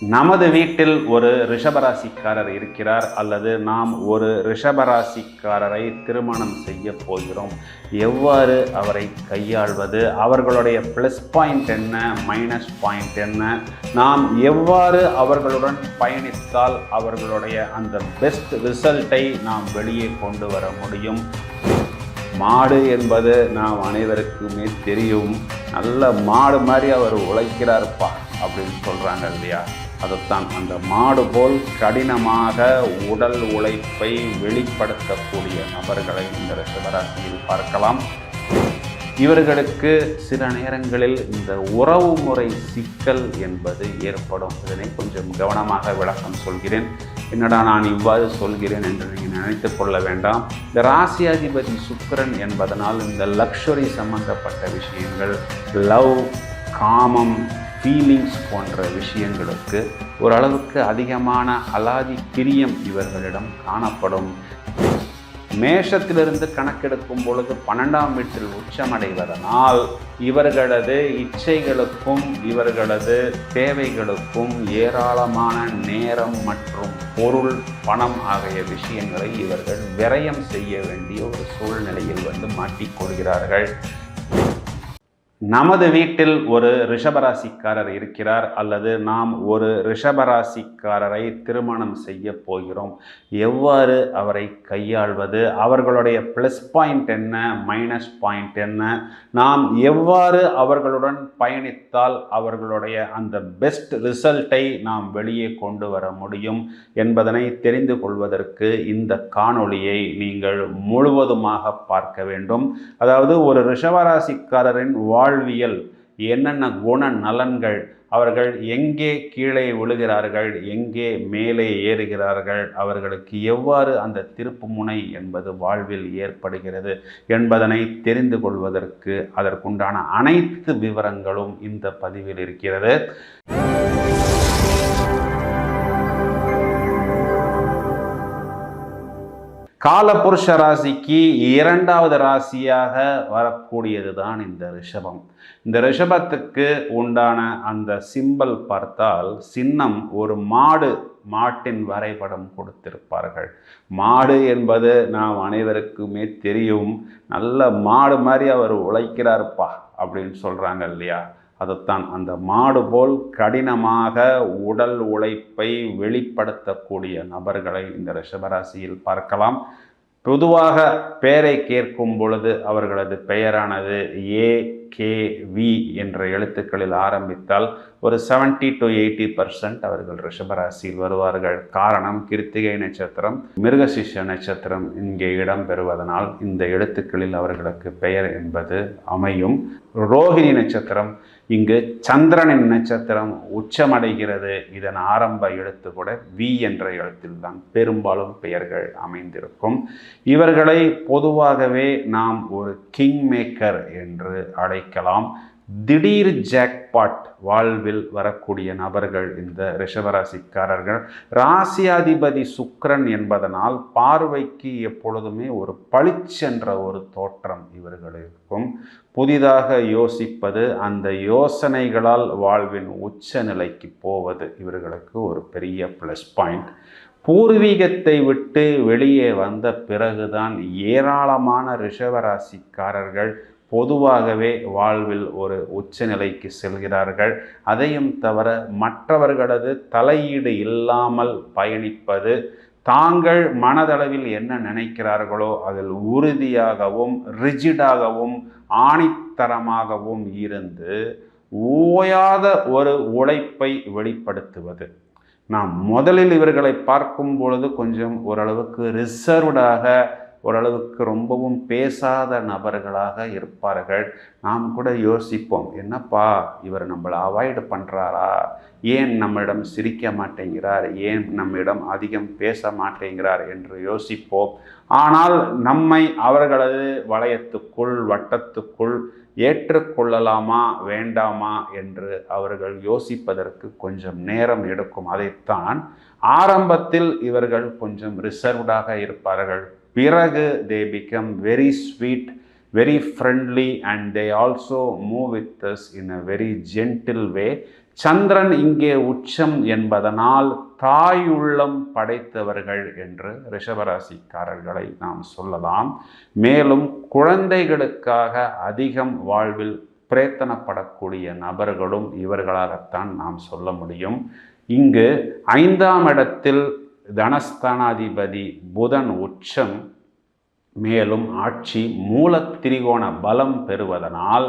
நமது வீட்டில் ஒரு ரிஷபராசிக்காரர் இருக்கிறார் அல்லது நாம் ஒரு ரிஷபராசிக்காரரை திருமணம் செய்ய போகிறோம். எவ்வாறு அவரை கையாள்வது? அவர்களுடைய ப்ளஸ் பாயிண்ட் என்ன? மைனஸ் பாயிண்ட் என்ன? நாம் எவ்வாறு அவர்களுடன் பயணித்தால் அவர்களுடைய அந்த பெஸ்ட் ரிசல்ட்டை நாம் வெளியே கொண்டு வர முடியும்? மாடு என்பது நாம் அனைவருக்குமே தெரியும். நல்ல மாடு மாதிரி அவர் உழைக்கிறாருப்பா அப்படின்னு சொல்கிறாங்க இல்லையா? அதுதான் அந்த மாடு போல் கடினமாக உடல் உழைப்பை வெளிப்படுத்தக்கூடிய நபர்களை இந்த ரிஷபராசியில் பார்க்கலாம். இவர்களுக்கு சில நேரங்களில் இந்த உறவு முறை சிக்கல் என்பது ஏற்படும். இதனை கொஞ்சம் கவனமாக விளக்கம் சொல்கிறேன். என்னடா நான் இவ்வாறு சொல்கிறேன் என்று நீங்கள் நினைத்து கொள்ள வேண்டாம். இந்த ராசியாதிபதி சுக்கிரன் என்பதனால் இந்த லக்ஷரி சம்பந்தப்பட்ட விஷயங்கள் லவ் காமம் ஃபீலிங்ஸ் போன்ற விஷயங்களுக்கு ஓரளவுக்கு அதிகமான அலாதி பிரியம் இவர்களிடம் காணப்படும். மேஷத்திலிருந்து கணக்கெடுக்கும் பொழுது பன்னெண்டாம் வீட்டில் உச்சமடைவதனால் இவர்களது இச்சைகளுக்கும் இவர்களது தேவைகளுக்கும் ஏராளமான நேரம் மற்றும் பொருள் பணம் ஆகிய விஷயங்களை இவர்கள் விரயம் செய்ய வேண்டிய ஒரு சூழ்நிலையில் வந்து மாட்டிக்கொள்கிறார்கள் நமது வீட்டில் ஒரு ரிஷபராசிக்காரர் இருக்கிறார் அல்லது நாம் ஒரு ரிஷபராசிக்காரரை திருமணம் செய்ய போகிறோம். எவ்வாறு அவரை கையாள்வது? அவர்களுடைய ப்ளஸ் பாயிண்ட் என்ன? மைனஸ் பாயிண்ட் என்ன? நாம் எவ்வாறு அவர்களுடன் பயணித்தால் அவர்களுடைய அந்த பெஸ்ட் ரிசல்ட்டை நாம் வெளியே கொண்டு வர முடியும் என்பதனை தெரிந்து கொள்வதற்கு இந்த காணொளியை நீங்கள் முழுவதுமாக பார்க்க வேண்டும். அதாவது ஒரு ரிஷபராசிக்காரரின் வாழ்வியல் என்னென்ன குண நலன்கள் அவர்கள் எங்கே கீழே விழுகிறார்கள் எங்கே மேலே ஏறுகிறார்கள் அவர்களுக்கு எவ்வாறு அந்த திருப்பு முனை என்பது வாழ்வில் ஏற்படுகிறது என்பதனை தெரிந்து கொள்வதற்கு அதற்குண்டான அனைத்து விவரங்களும் இந்த பதிவில் இருக்கிறது. காலபுருஷ ராசிக்கு இரண்டாவது ராசியாக வரக்கூடியது தான் இந்த ரிஷபம். இந்த ரிஷபத்துக்கு உண்டான அந்த சிம்பல் பார்த்தால் சின்னம் ஒரு மாடு மாட்டின் வரைபடம் கொடுத்திருப்பார்கள். மாடு என்பது நாம் அனைவருக்குமே தெரியும். நல்ல மாடு மாதிரி அவர் உழைக்கிறாருப்பா அப்படின்னு சொல்கிறாங்க இல்லையா? அதைத்தான் அந்த மாடு போல் கடினமாக உடல் உழைப்பை வெளிப்படுத்தக்கூடிய நபர்களை இந்த ரிஷபராசியில் பார்க்கலாம். பொதுவாக பெயரை கேட்கும் பொழுது அவர்களது பெயரானது ஏ கே வி என்ற எழுத்துக்களில் ஆரம்பித்தால் ஒரு செவன்டி டு எயிட்டி பர்சன்ட் அவர்கள் ரிஷபராசியில் வருவார்கள். காரணம் கிருத்திகை நட்சத்திரம் மிருகசிஷ நட்சத்திரம் இங்கே இடம் பெறுவதனால் இந்த எழுத்துக்களில் அவர்களுக்கு பெயர் என்பது அமையும். ரோஹிணி நட்சத்திரம் இங்கு சந்திரனின் நட்சத்திரம் உச்சமடைகிறது. இதன் ஆரம்ப எழுத்து கூட வி என்ற எழுத்தில் தான் பெரும்பாலும் பெயர்கள் அமைந்திருக்கும். இவர்களை பொதுவாகவே நாம் ஒரு கிங் மேக்கர் என்று அழைக்கலாம். திடீர் ஜாக்பாட் வாழ்வில் வரக்கூடிய நபர்கள் இந்த ரிஷபராசிக்காரர்கள். ராசியாதிபதி சுக்கரன் என்பதனால் பார்வைக்கு எப்பொழுதுமே ஒரு பளிச்சென்ற ஒரு தோற்றம் இவர்களுக்கும் புதிதாக யோசிப்பது அந்த யோசனைகளால் வாழ்வின் உச்ச நிலைக்கு போவது இவர்களுக்கு ஒரு பெரிய ப்ளஸ் பாயிண்ட் பூர்வீகத்தை விட்டு வெளியே வந்த பிறகுதான் ஏராளமான ரிஷபராசிக்காரர்கள் பொதுவாகவே வாழ்வில் ஒரு உச்சநிலைக்கு செல்கிறார்கள். அதையும் தவிர மற்றவர்களது தலையீடு இல்லாமல் பயணிப்பது தாங்கள் மனதளவில் என்ன நினைக்கிறார்களோ அதில் உறுதியாகவும் ரிஜிடாகவும் ஆணித்தரமாகவும் இருந்து ஓயாத ஒரு உழைப்பை வெளிப்படுத்துவது. நாம் முதலில் இவர்களை பார்க்கும் பொழுது கொஞ்சம் ஓரளவுக்கு ரிசர்வ்டாக ஓரளவுக்கு ரொம்பவும் பேசாத நபர்களாக இருப்பார்கள். நாம் கூட யோசிப்போம் என்னப்பா இவர் நம்மளை அவாய்டு பண்ணுறாரா ஏன் நம்மிடம் சிரிக்க மாட்டேங்கிறார்? ஏன் நம்மிடம் அதிகம் பேச மாட்டேங்கிறார்? என்று யோசிப்போம். ஆனால் நம்மை அவர்களது வளையத்துக்குள் வட்டத்துக்குள் ஏற்றுக்கொள்ளலாமா வேண்டாமா என்று அவர்கள் யோசிப்பதற்கு கொஞ்சம் நேரம் எடுக்கும். அதைத்தான் ஆரம்பத்தில் இவர்கள் கொஞ்சம் ரிசர்வ்டாக இருப்பார்கள். பிறகு they become very sweet very friendly and they also move with us in a very gentle way சந்திரன் இங்கே உச்சம் என்பதனால் தாய் உள்ளம் படைத்தவர்கள் என்று ரிஷபராசிக்காரர்களை நாம் சொல்லலாம். மேலும் குழந்தைகளுக்காக அதிகம் வாழ்வில் பிரேத்தனப்படக்கூடிய நபர்களும் இவர்களாகத்தான் நாம் சொல்ல முடியும். இங்கு ஐந்தாம் இடத்தில் தனஸ்தானாதிபதி புதன் உச்சம் மேலும் ஆட்சி மூலத்திரிகோண பலம் பெறுவதனால்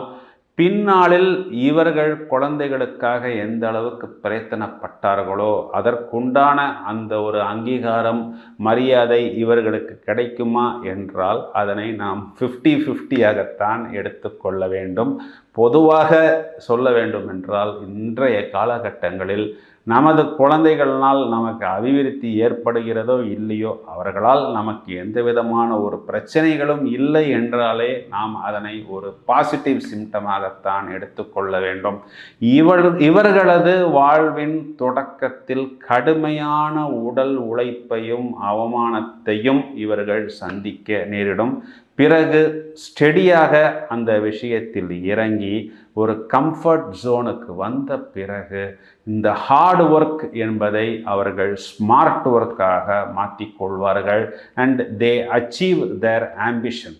பின்னாளில் இவர்கள் குழந்தைகளுக்காக எந்த அளவுக்கு பிரயத்தனப்பட்டார்களோ அதற்குண்டான அந்த ஒரு அங்கீகாரம் மரியாதை இவர்களுக்கு கிடைக்குமா என்றால் அதனை நாம் ஃபிஃப்டி ஃபிஃப்டியாகத்தான் எடுத்துக்கொள்ள வேண்டும். பொதுவாக சொல்ல வேண்டும் என்றால் இன்றைய காலகட்டங்களில் நமது குழந்தைகளால் நமக்கு அபிவிருத்தி ஏற்படுகிறதோ இல்லையோ அவர்களால் நமக்கு எந்த விதமான ஒரு பிரச்சனைகளும் இல்லை என்றாலே நாம் அதனை ஒரு பாசிட்டிவ் சிம்டமாகத்தான் எடுத்துக்கொள்ள வேண்டும். இவர் இவர்களது வாழ்வின் தொடக்கத்தில் கடுமையான உடல் உழைப்பையும் அவமானத்தையும் இவர்கள் சந்திக்க நேரிடும். பிறகு ஸ்டெடியாக அந்த விஷயத்தில் இறங்கி ஒரு கம்ஃபர்ட் ஜோனுக்கு வந்த பிறகு இந்த ஹார்ட் ஒர்க் என்பதை அவர்கள் ஸ்மார்ட் ஒர்க்காக மாற்றிக்கொள்வார்கள் and they achieve their ambition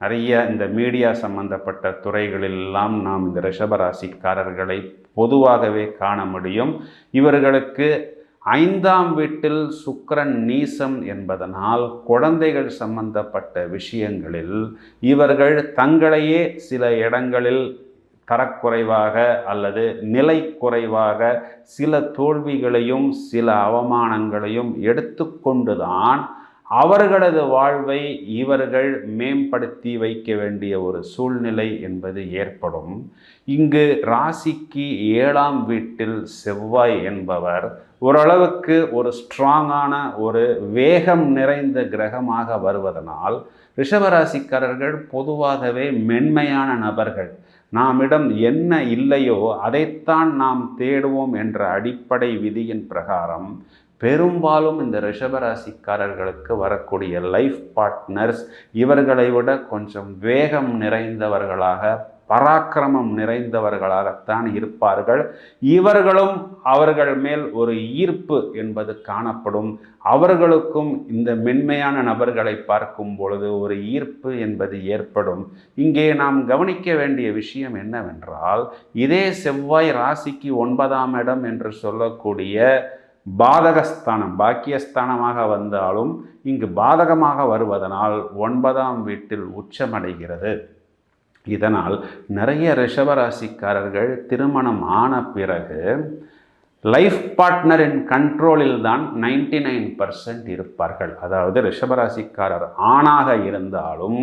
நிறைய இந்த மீடியா சம்பந்தப்பட்ட துறைகளிலெல்லாம் நாம் இந்த ரிஷபராசிக்காரர்களை பொதுவாகவே காண முடியும். இவர்களுக்கு ஐந்தாம் வீட்டில் சுக்கரன் நீசம் என்பதனால் குழந்தைகள் சம்பந்தப்பட்ட விஷயங்களில் இவர்கள் தங்களையே சில இடங்களில் தரக்குறைவாக அல்லது நிலை குறைவாக சில தோல்விகளையும் சில அவமானங்களையும் எடுத்துக்கொண்டுதான் அவர்களது வாழ்வை இவர்கள் மேம்படுத்தி வைக்க வேண்டிய ஒரு சூழ்நிலை என்பது ஏற்படும். இங்கு ராசிக்கு ஏழாம் வீட்டில் செவ்வாய் என்பவர் ஓரளவுக்கு ஒரு ஸ்ட்ராங்கான ஒரு வேகம் நிறைந்த கிரகமாக வருவதனால் ரிஷபராசிக்காரர்கள் பொதுவாகவே மென்மையான நபர்கள். நாமிடம் என்ன இல்லையோ அதைத்தான் நாம் தேடுவோம் என்ற அடிப்படை விதியின் பிரகாரம் பெரும்பாலும் இந்த ரிஷபராசிக்காரர்களுக்கு வரக்கூடிய லைஃப் பார்ட்னர்ஸ் இவர்களை விட கொஞ்சம் வேகம் நிறைந்தவர்களாக பராக்கிரமம் நிறைந்தவர்களாகத்தான் இருப்பார்கள். இவர்களும் அவர்கள் மேல் ஒரு ஈர்ப்பு என்பது காணப்படும். அவர்களுக்கும் இந்த மென்மையான நபர்களை பார்க்கும் பொழுது ஒரு ஈர்ப்பு என்பது ஏற்படும். இங்கே நாம் கவனிக்க வேண்டிய விஷயம் என்னவென்றால் இதே செவ்வாய் ராசிக்கு ஒன்பதாம் இடம் என்று சொல்லக்கூடிய பாதகஸ்தானம் பாக்கியஸ்தானமாக வந்தாலும் இங்கு பாதகமாக வருவதனால் ஒன்பதாம் வீட்டில் உச்சமடைகிறது. இதனால் நிறைய ரிஷபராசிக்காரர்கள் திருமணம் ஆன பிறகு லைஃப் பார்ட்னரின் கண்ட்ரோலில் தான் நைன்டி நைன் பர்சன்ட் இருப்பார்கள். அதாவது ரிஷபராசிக்காரர் ஆணாக இருந்தாலும்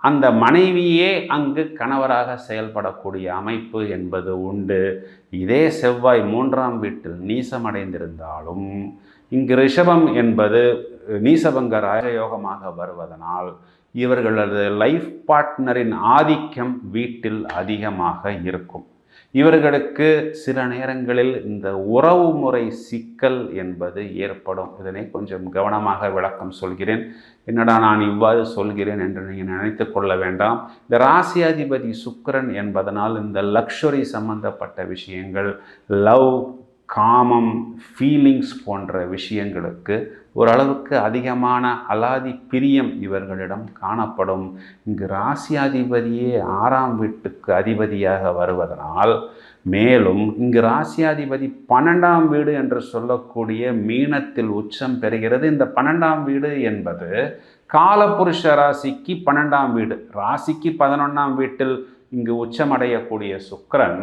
அந்த மனைவியே அங்கு கணவராக செயல்படக்கூடிய அமைப்பு என்பது உண்டு. இதே செவ்வாய் மூன்றாம் வீட்டில் நீசமடைந்திருந்தாலும் இங்கு ரிஷபம் என்பது நீசபங்க ராஜயோகமாக வருவதனால் இவர்களது லைஃப் பார்ட்னரின் ஆதிக்கம் வீட்டில் அதிகமாக இருக்கும். இவர்களுக்கு சில நேரங்களில் இந்த உறவு முறை சிக்கல் என்பது ஏற்படும். இதனை கொஞ்சம் கவனமாக விளக்கம் சொல்கிறேன். என்னடா நான் இவ்வாறு சொல்கிறேன் என்று நீங்கள் நினைத்து கொள்ள வேண்டாம். இந்த ராசியாதிபதி சுக்கரன் என்பதனால் இந்த லக்ஷரி சம்பந்தப்பட்ட விஷயங்கள் லவ் காமம் ஃபீலிங்ஸ் போன்ற விஷயங்களுக்கு ஓரளவுக்கு அதிகமான அலாதி பிரியம் இவர்களிடம் காணப்படும். இங்கு ராசியாதிபதியே ஆறாம் வீட்டுக்கு அதிபதியாக வருவதனால் மேலும் இங்கு ராசியாதிபதி பன்னெண்டாம் வீடு என்று சொல்லக்கூடிய மீனத்தில் உச்சம் பெறுகிறது. இந்த பன்னெண்டாம் வீடு என்பது காலபுருஷ ராசிக்கு பன்னெண்டாம் வீடு. ராசிக்கு பதினொன்றாம் வீட்டில் இங்கு உச்சமடையக்கூடிய சுக்கரன்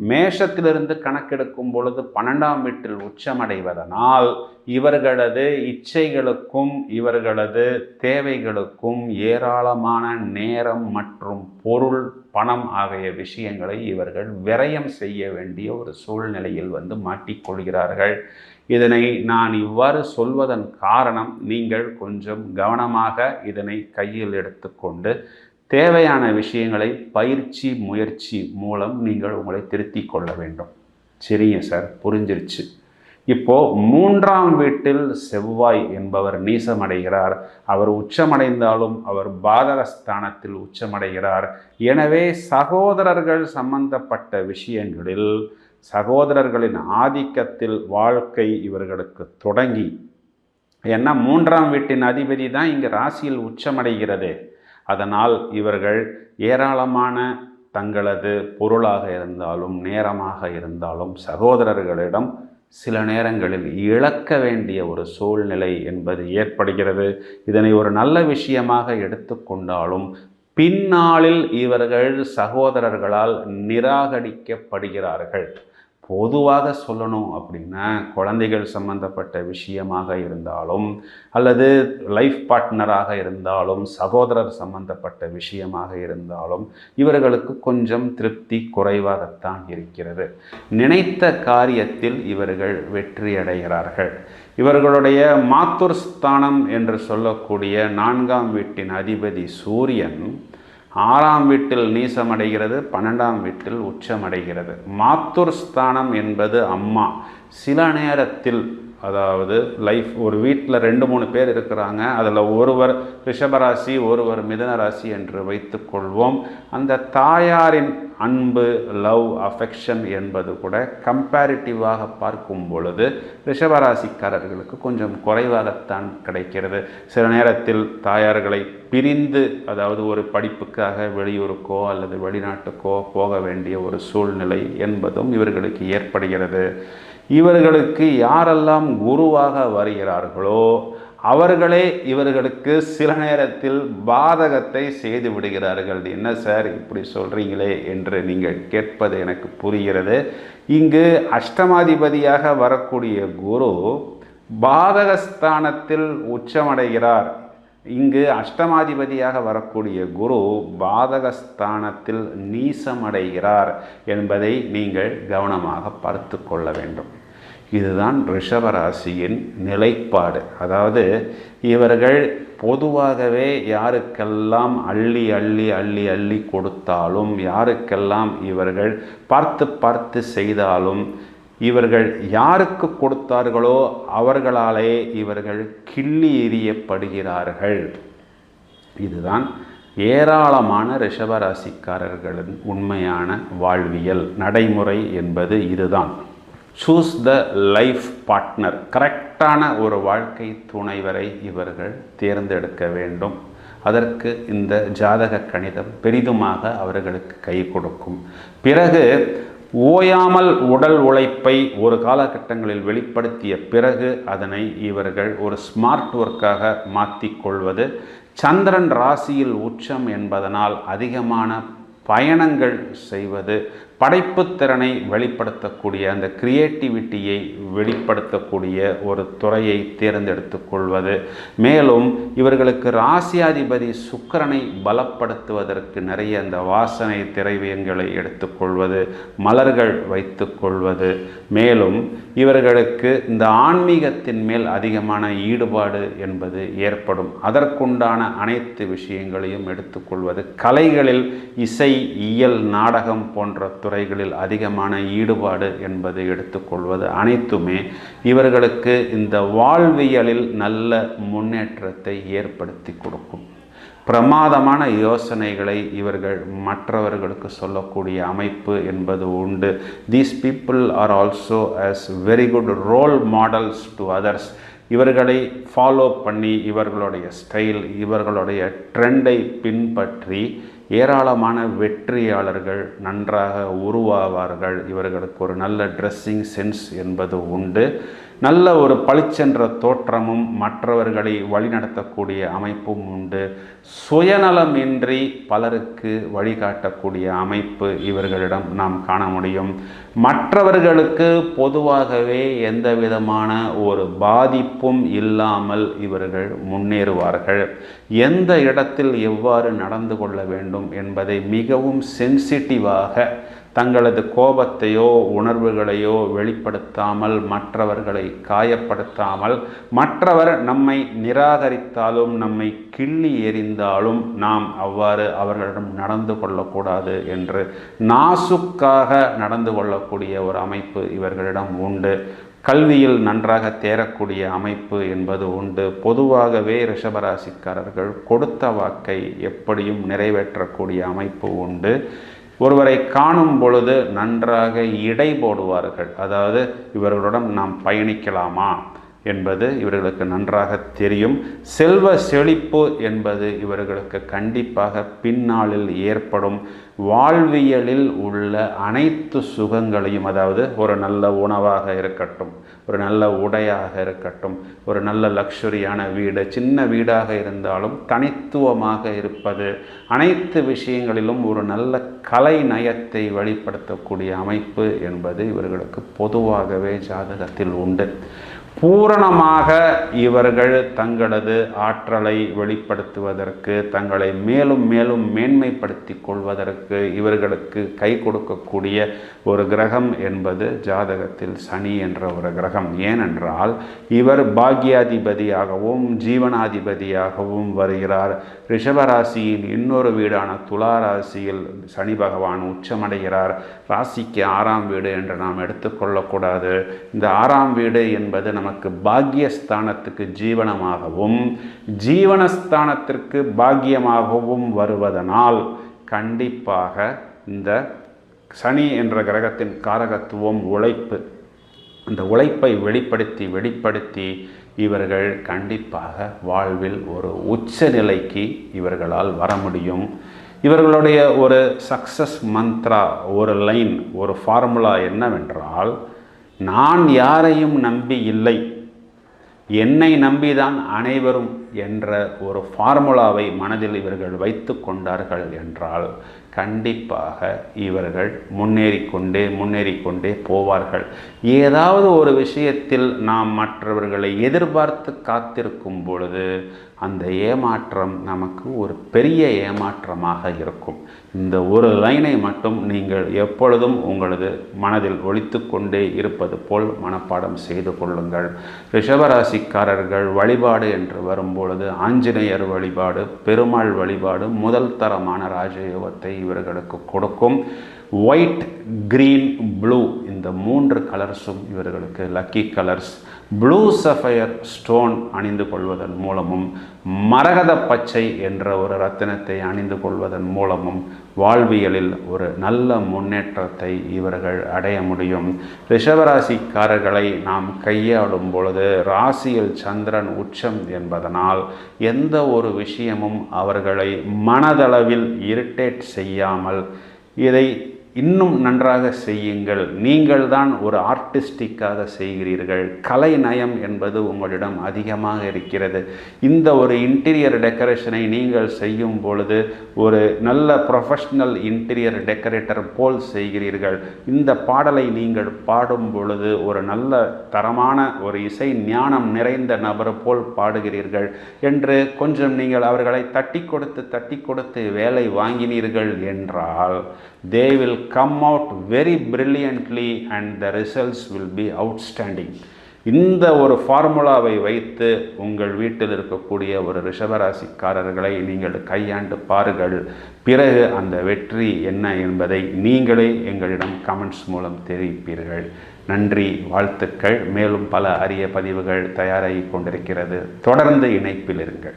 மேஷத்திலிருந்து கணக்கெடுக்கும் பொழுது பன்னெண்டாம் வீட்டில் உச்சமடைவதனால் இவர்களது இச்சைகளுக்கும் இவர்களது தேவைகளுக்கும் ஏராளமான நேரம் மற்றும் பொருள் பணம் ஆகிய விஷயங்களை இவர்கள் விரயம் செய்ய வேண்டிய ஒரு சூழ்நிலையில் வந்து மாட்டிக்கொள்கிறார்கள் இதனை நான் இவ்வாறு சொல்வதன் காரணம் நீங்கள் கொஞ்சம் கவனமாக இதனை கையில் எடுத்துக்கொண்டு தேவையான விஷயங்களை பயிற்சி முயற்சி மூலம் நீங்கள் உங்களை திருத்தி கொள்ள வேண்டும். சரிங்க சார். புரிஞ்சிருச்சு. இப்போ மூன்றாம் வீட்டில் செவ்வாய் என்பவர் நீசமடைகிறார். அவர் உச்சமடைந்தாலும் அவர் பாதகஸ்தானத்தில் உச்சமடைகிறார். எனவே சகோதரர்கள் சம்பந்தப்பட்ட விஷயங்களில் சகோதரர்களின் ஆதிக்கத்தில் வாழ்க்கை இவர்களுக்கு தொடங்கி ஏன்னா மூன்றாம் வீட்டின் அதிபதி தான் இங்கே ராசியில் உச்சமடைகிறது. அதனால் இவர்கள் ஏராளமான தங்களது பொருளாக இருந்தாலும் நேரமாக இருந்தாலும் சகோதரர்களிடம் சில நேரங்களில் இழக்க வேண்டிய ஒரு சூழ்நிலை என்பது ஏற்படுகிறது. இதனை ஒரு நல்ல விஷயமாக எடுத்துக்கொண்டாலும் பின்னாளில் இவர்கள் சகோதரர்களால் நிராகரிக்கப்படுகிறார்கள். பொதுவாக சொல்லணும் அப்படின்னா குழந்தைகள் சம்பந்தப்பட்ட விஷயமாக இருந்தாலும் அல்லது லைஃப் பார்ட்னராக இருந்தாலும் சகோதரர் சம்பந்தப்பட்ட விஷயமாக இருந்தாலும் இவர்களுக்கு கொஞ்சம் திருப்தி குறைவாகத்தான் இருக்கிறது. நினைத்த காரியத்தில் இவர்கள் வெற்றியடைகிறார்கள். இவர்களுடைய மாத்துர் ஸ்தானம் என்று சொல்லக்கூடிய நான்காம் வீட்டின் அதிபதி சூரியன் ஆறாம் வீட்டில் நீசமடைகிறது பன்னெண்டாம் வீட்டில் உச்சமடைகிறது. மாத்துர் ஸ்தானம் என்பது அம்மா. சில நேரத்தில் அதாவது லைஃப் ஒரு வீட்டில் ரெண்டு மூணு பேர் இருக்கிறாங்க. அதில் ஒருவர் ரிஷபராசி ஒருவர் மிதன ராசி என்று வைத்துக்கொள்வோம் அந்த தாயாரின் அன்பு லவ் அஃபெக்ஷன் என்பது கூட கம்பேரிட்டிவாக பார்க்கும் பொழுது ரிஷபராசிக்காரர்களுக்கு கொஞ்சம் குறைவாகத்தான் கிடைக்கிறது. சில நேரத்தில் தாயார்களை பிரிந்து அதாவது ஒரு படிப்புக்காக வெளியூருக்கோ அல்லது வெளிநாட்டுக்கோ போக வேண்டிய ஒரு சூழ்நிலை என்பதும் இவர்களுக்கு ஏற்படுகிறது. இவர்களுக்கு யாரெல்லாம் குருவாக வருகிறார்களோ அவர்களே இவர்களுக்கு சில நேரத்தில் பாதகத்தை செய்து விடுகிறார்கள். என்ன சார் இப்படி சொல்கிறீங்களே என்று நீங்கள் கேட்பது எனக்கு புரிகிறது. இங்கு அஷ்டமாதிபதியாக வரக்கூடிய குரு பாதகஸ்தானத்தில் உச்சமடைகிறார். இங்கு அஷ்டமாதிபதியாக வரக்கூடிய குரு பாதகஸ்தானத்தில் நீசமடைகிறார் என்பதை நீங்கள் கவனமாக பார்த்து கொள்ள வேண்டும். இதுதான் ரிஷபராசியின் நிலைப்பாடு. அதாவது இவர்கள் பொதுவாகவே யாருக்கெல்லாம் அள்ளி அள்ளி அள்ளி அள்ளி கொடுத்தாலும் யாருக்கெல்லாம் இவர்கள் பார்த்து பார்த்து செய்தாலும் இவர்கள் யாருக்கு கொடுத்தார்களோ அவர்களாலே இவர்கள் கிள்ளி எறியப்படுகிறார்கள். இதுதான் ஏராளமான ரிஷபராசிக்காரர்களின் உண்மையான வாழ்வியல். நடைமுறை என்பது இதுதான். சூஸ் த லைஃப் பார்ட்னர் கரெக்டான ஒரு வாழ்க்கை துணைவரை இவர்கள் தேர்ந்தெடுக்க வேண்டும். அதற்கு இந்த ஜாதக கணிதம் பெரிதுமாக அவர்களுக்கு கை கொடுக்கும். பிறகு ஓயாமல் உடல் உழைப்பை ஒரு காலகட்டங்களில் வெளிப்படுத்திய பிறகு அதனை இவர்கள் ஒரு ஸ்மார்ட் ஒர்க்காக மாற்றிக்கொள்வது சந்திரன் ராசியில் உச்சம் என்பதனால் அதிகமான பயணங்கள் செய்வது. படைப்புத் திறனை வெளிப்படுத்தக்கூடிய அந்த கிரியேட்டிவிட்டியை வெளிப்படுத்தக்கூடிய ஒரு துறையை தேர்ந்தெடுத்து கொள்வது. மேலும் இவர்களுக்கு ராசியாதிபதி சுக்கிரனை பலப்படுத்துவதற்கு நிறைய அந்த வாசனை திரைவியங்களை எடுத்துக்கொள்வது மலர்கள் வைத்துக்கொள்வது மேலும் இவர்களுக்கு இந்த ஆன்மீகத்தின் மேல் அதிகமான ஈடுபாடு என்பது ஏற்படும். அதற்குண்டான அனைத்து விஷயங்களையும் எடுத்துக்கொள்வது கலைகளில் இசை இயல் நாடகம் போன்ற துறைகளில் அதிகமான ஈடுபாடு என்பதை எடுத்துக்கொள்வது அனைத்துமே இவர்களுக்கு இந்த வாழ்வியலில் நல்ல முன்னேற்றத்தை ஏற்படுத்தி கொடுக்கும். பிரமாதமான யோசனைகளை இவர்கள் மற்றவர்களுக்கு சொல்லக்கூடிய அமைப்பு என்பது உண்டு. These people are also as very good role models to others இவர்களை ஃபாலோ பண்ணி இவர்களுடைய ஸ்டைல் இவர்களுடைய ட்ரெண்டை பின்பற்றி ஏராளமான வெற்றியாளர்கள் நன்றாக உருவாவார்கள். இவர்களுக்கு ஒரு நல்ல ட்ரெஸ்ஸிங் சென்ஸ் என்பது உண்டு. நல்ல ஒரு பளிச்சென்ற தோற்றமும் மற்றவர்களை வழிநடத்தக்கூடிய அமைப்பும் உண்டு. சுயநலமின்றி பலருக்கு வழிகாட்டக்கூடிய அமைப்பு இவர்களிடம் நாம் காண முடியும். மற்றவர்களுக்கு பொதுவாகவே எந்த விதமான ஒரு பாதிப்பும் இல்லாமல் இவர்கள் முன்னேறுவார்கள். எந்த இடத்தில் எவ்வாறு நடந்து கொள்ள வேண்டும் என்பதை மிகவும் சென்சிட்டிவாக தங்களது கோபத்தையோ உணர்வுகளையோ வெளிப்படுத்தாமல் மற்றவர்களை காயப்படுத்தாமல் மற்றவர் நம்மை நிராகரித்தாலும் நம்மை கிள்ளி எறிந்தாலும் நாம் அவ்வாறு அவர்களிடம் நடந்து கொள்ளக்கூடாது என்று நாசுக்காக நடந்து கொள்ளக்கூடிய ஒரு அமைப்பு இவர்களிடம் உண்டு. கல்வியில் நன்றாக தேரக்கூடிய அமைப்பு என்பது உண்டு. பொதுவாகவே ரிஷபராசிக்காரர்கள் கொடுத்த வாக்கை எப்படியும் நிறைவேற்றக்கூடிய அமைப்பு உண்டு. ஒருவரை காணும் பொழுது நன்றாக இடை போடுவார்கள். அதாவது இவர்களுடன் நாம் பயணிக்கலாமா? என்பது இவர்களுக்கு நன்றாக தெரியும். செல்வ செழிப்பு என்பது இவர்களுக்கு கண்டிப்பாக பின்னாளில் ஏற்படும் வாழ்வியலில் உள்ள அனைத்து சுகங்களையும் அதாவது ஒரு நல்ல உணவாக இருக்கட்டும் ஒரு நல்ல உடையாக இருக்கட்டும் ஒரு நல்ல லக்ஸுரியான வீடு சின்ன வீடாக இருந்தாலும் தனித்துவமாக இருப்பது அனைத்து விஷயங்களிலும் ஒரு நல்ல கலை நயத்தை வெளிப்படுத்தக்கூடிய அமைப்பு என்பது இவர்களுக்கு பொதுவாகவே ஜாதகத்தில் உண்டு. பூரணமாக இவர்கள் தங்களது ஆற்றலை வெளிப்படுத்துவதற்கு தங்களை மேலும் மேலும் மேன்மைப்படுத்தி கொள்வதற்கு இவர்களுக்கு கை கொடுக்கக்கூடிய ஒரு கிரகம் என்பது ஜாதகத்தில் சனி என்ற ஒரு கிரகம். ஏனென்றால் இவர் பாக்யாதிபதியாகவும் ஜீவனாதிபதியாகவும் வருகிறார். ரிஷபராசியின் இன்னொரு வீடான துலா ராசியில் சனி பகவான் உச்சமடைகிறார். ராசிக்கு ஆறாம் வீடு என்று நாம் எடுத்துக்கொள்ளக்கூடாது இந்த ஆறாம் வீடு என்பது நமக்கு பாக்கியஸ்தானத்துக்கு ஜீவனமாகவும் ஜீவனஸ்தானத்திற்கு பாக்கியமாகவும் வருவதனால் கண்டிப்பாக இந்த சனி என்ற கிரகத்தின் காரகத்துவம் உழைப்பு அந்த உழைப்பை வெளிப்படுத்தி வெளிப்படுத்தி இவர்கள் கண்டிப்பாக வாழ்வில் ஒரு உச்ச நிலைக்கு இவர்களால் வர முடியும். இவர்களுடைய ஒரு சக்சஸ் மந்த்ரா ஒரு லைன் ஒரு ஃபார்முலா என்னவென்றால் நான் யாரையும் நம்பி இல்லை. என்னை நம்பிதான் அனைவரும் என்ற ஒரு ஃபார்முலாவை மனதில் இவர்கள் வைத்து கொண்டார்கள் என்றால் கண்டிப்பாக இவர்கள் முன்னேறிக்கொண்டே முன்னேறிக்கொண்டே போவார்கள். ஏதாவது ஒரு விஷயத்தில் நாம் மற்றவர்களை எதிர்பார்த்து காத்திருக்கும் பொழுது அந்த ஏமாற்றம் நமக்கு ஒரு பெரிய ஏமாற்றமாக இருக்கும். இந்த ஒரு லைனை மட்டும் நீங்கள் எப்பொழுதும் உங்களது மனதில் ஒழித்து கொண்டே இருப்பது போல் மனப்பாடம் செய்து கொள்ளுங்கள். ரிஷபராசிக்காரர்கள் வழிபாடு என்று வரும்பொழுது ஆஞ்சநேயர் வழிபாடு பெருமாள் வழிபாடு முதல் தரமான ராஜயோகத்தை இவர்களுக்கு கொடுக்கும். ஒயிட் க்ரீன் ப்ளூ இந்த மூன்று கலர்ஸும் இவர்களுக்கு lucky colours blue sapphire stone அணிந்து கொள்வதன் மூலமும் மரகத பச்சை என்ற ஒரு ரத்தினத்தை அணிந்து கொள்வதன் மூலமும் வாழ்வியலில் ஒரு நல்ல முன்னேற்றத்தை இவர்கள் அடைய முடியும். ரிஷபராசிக்காரர்களை நாம் கையாளும் பொழுது ராசியில் சந்திரன் உச்சம் என்பதனால் எந்த ஒரு விஷயமும் அவர்களை மனதளவில் இரிட்டேட் செய்யாமல் இதை இன்னும் நன்றாக செய்யுங்கள். நீங்கள் தான் ஒரு ஆர்டிஸ்டிக்காக செய்கிறீர்கள். கலை நயம் என்பது உங்களிடம் அதிகமாக இருக்கிறது. இந்த ஒரு இன்டீரியர் டெக்கரேஷனை நீங்கள் செய்யும் பொழுது ஒரு நல்ல ப்ரொஃபஷ்னல் இன்டீரியர் டெக்கரேட்டர் போல் செய்கிறீர்கள். இந்த பாடலை நீங்கள் பாடும் பொழுது ஒரு நல்ல தரமான ஒரு இசை ஞானம் நிறைந்த நபர் போல் பாடுகிறீர்கள் என்று கொஞ்சம் நீங்கள் அவர்களை தட்டி கொடுத்து தட்டி கொடுத்து வேலை வாங்கினீர்கள் என்றால் தேவில் will come out very brilliantly and the results will be outstanding. இந்த ஒரு ஃபார்முலாவை வைத்து உங்கள் வீட்டில் இருக்கக்கூடிய ஒரு ரிஷபராசிக்காரர்களை நீங்கள் கையாண்டு பாருங்கள். பிறகு அந்த வெற்றி என்ன என்பதை நீங்களே எங்களிடம் கமெண்ட்ஸ் மூலம் தெரிவிப்பீர்கள். நன்றி வாழ்த்துக்கள். மேலும் பல அரிய பதிவுகள் தயாராகி கொண்டிருக்கிறது. தொடர்ந்து இணைப்பில் இருங்கள்.